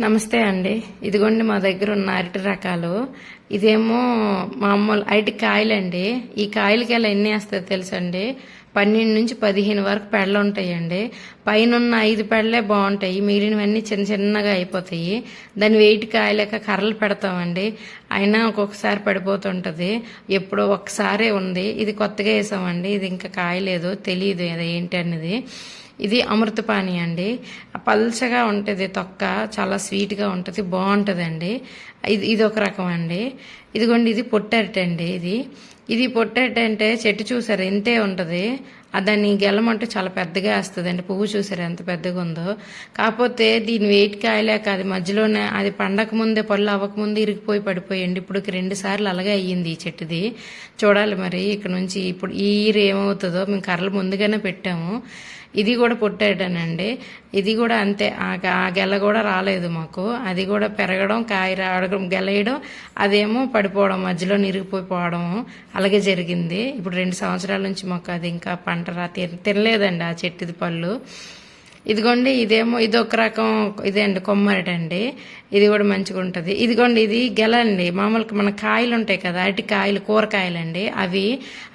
నమస్తే అండి. ఇదిగోండి మా దగ్గర ఉన్న అరటి రకాలు. ఇదేమో మామూలు అరటి కాయలండి. ఈ కాయలకి ఎలా ఎన్ని వేస్తాయో తెలుసండి పన్నెండు నుంచి పదిహేను వరకు పెడలు ఉంటాయండి. పైన ఉన్న ఐదు పెడలే బాగుంటాయి. మిగిలినవన్నీ చిన్న చిన్నగా అయిపోతాయి. దాని వెయిట్ కాయలేక కర్రలు పెడతామండి. అయినా ఒక్కొక్కసారి పడిపోతుంటుంది. ఎప్పుడో ఒకసారే ఉంది. ఇది కొత్తగా వేసామండి. ఇది ఇంకా కాయలేదు. తెలియదు అది ఏంటి అనేది ఇది అమృతపాణి అండి. పల్చగా ఉంటుంది. తొక్క చాలా స్వీట్గా ఉంటుంది. బాగుంటుందండి. ఇది ఇది ఒక రకం అండి. ఇదిగోండి ఇది పొట్టరటి ఇది. ఇది పొట్టేటంటే చెట్టు చూసారు? ఇంతే ఉంటుంది. దాన్ని గెలమంటే చాలా పెద్దగా వేస్తుందండి. పువ్వు చూసారు ఎంత పెద్దగా ఉందో? కాకపోతే దీని వెయిట్ కాయలేక అది మధ్యలోనే అది పండక ముందే పళ్ళు అవ్వకముందే ఇరిగిపోయి పడిపోయండి. ఇప్పుడు రెండు సార్లు అలాగే అయ్యింది ఈ చెట్టుది. చూడాలి మరి ఇక్కడ నుంచి ఇప్పుడు ఈ ఈరు ఏమవుతుందో మేము కర్రలు ముందుగానే పెట్టాము. ఇది కూడా పుట్టాడనండి ఇది కూడా అంతే. ఆ గ- ఆ గెల కూడా రాలేదు మాకు. అది కూడా పెరగడం కాయ రావడం గెలయడం అదేమో పడిపోవడం మధ్యలో నిరిగిపోయి పోవడం అలాగే జరిగింది. ఇప్పుడు రెండు సంవత్సరాల నుంచి మాకు అది ఇంకా పంట అంటారా. తినలేదండి ఆ చెట్టుది పళ్ళు. ఇదిగోండి ఇదేమో ఇది ఒక రకం ఇదే అండి కొమ్మరటి అండి ఇది కూడా మంచిగా ఉంటుంది. ఇదిగోండి ఇది గెల అండి మామూలుగా మన కాయలు ఉంటాయి కదా అరటి కాయలు కూరకాయలు అండి అవి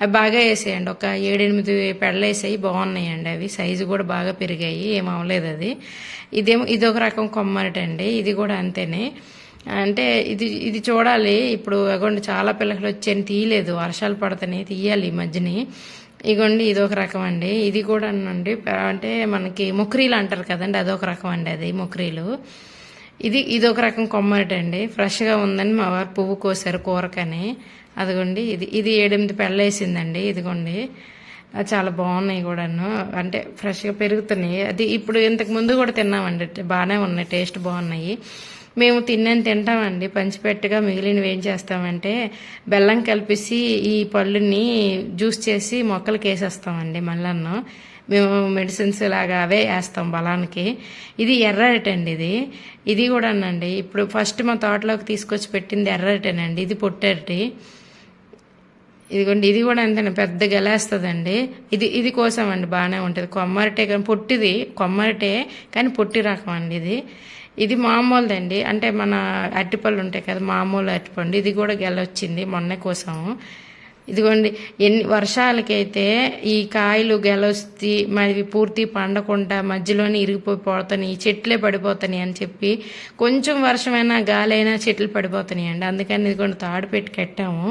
అవి బాగా వేసేయండి. ఒక ఏడెనిమిది పెడలు వేసాయి బాగున్నాయండి అవి. సైజు కూడా బాగా పెరిగాయి ఏమవ్వలేదు అది. ఇదేమో ఇది ఒక రకం కొమ్మరటి అండి ఇది కూడా అంతేనే. అంటే ఇది ఇది చూడాలి. ఇప్పుడు అగోండి చాలా పిల్లలు వచ్చాయని తీయలేదు. వర్షాలు పడతాయి తీయాలి ఈ మధ్యని. ఇగోండి ఇది ఒక రకం అండి ఇది కూడా అండి అంటే మనకి ముక్రీలు అంటారు కదండి అదొక రకం అండి అది ముక్రీలు. ఇది ఇది ఒక రకం కొమ్మరటి అండి. ఫ్రెష్గా ఉందని మా వారు పువ్వు కోసారు కూరకని. అదిగోండి ఇది ఇది ఏడెనిమిది పెళ్ళేసిందండి ఇదిగోండి. అది చాలా బాగున్నాయి కూడాను. అంటే ఫ్రెష్గా పెరుగుతున్నాయి. అది ఇప్పుడు ఇంతకు ముందు కూడా తిన్నామండి బాగానే ఉన్నాయి టేస్ట్ బాగున్నాయి. మేము తిన్నాను తింటామండి. పంచిపెట్టుగా మిగిలినవి ఏం చేస్తామంటే బెల్లం కలిపేసి ఈ పళ్ళుని జ్యూస్ చేసి మొక్కలకి వేసేస్తామండి మళ్ళన్ను మేము మెడిసిన్స్ లాగా అవే వేస్తాం బలానికి. ఇది ఎర్రరటి అండి ఇది. ఇది కూడా అండి ఇప్పుడు ఫస్ట్ మా తోటలోకి తీసుకొచ్చి పెట్టింది ఎర్రరటేనండి ఇది పొట్టరటి ఇదిగోండి ఇది కూడా అంతే పెద్ద గెలేస్తుందండి. ఇది ఇది కోసమండి బాగానే ఉంటుంది. కొమ్మరటే కానీ పొట్టిది కొమ్మరటే కానీ పొట్టి రకం అండి ఇది. ఇది మామూలుదండి. అంటే మన అరటిపళ్ళు ఉంటాయి కదా మామూలు అరటిపండు. ఇది కూడా గెల వచ్చింది మొన్నే కోసాము. ఇదిగోండి ఎన్ని వర్షాలకైతే ఈ కాయలు గెలొచ్చి మరి పూర్తి పండకుండా మధ్యలోనే ఇరిగిపోయి పోతున్నాయి చెట్లే పడిపోతున్నాయి అని చెప్పి కొంచెం వర్షమైనా గాలైనా చెట్లు పడిపోతున్నాయి అండి అందుకని ఇదిగోండి తాడు పెట్టి కట్టాము.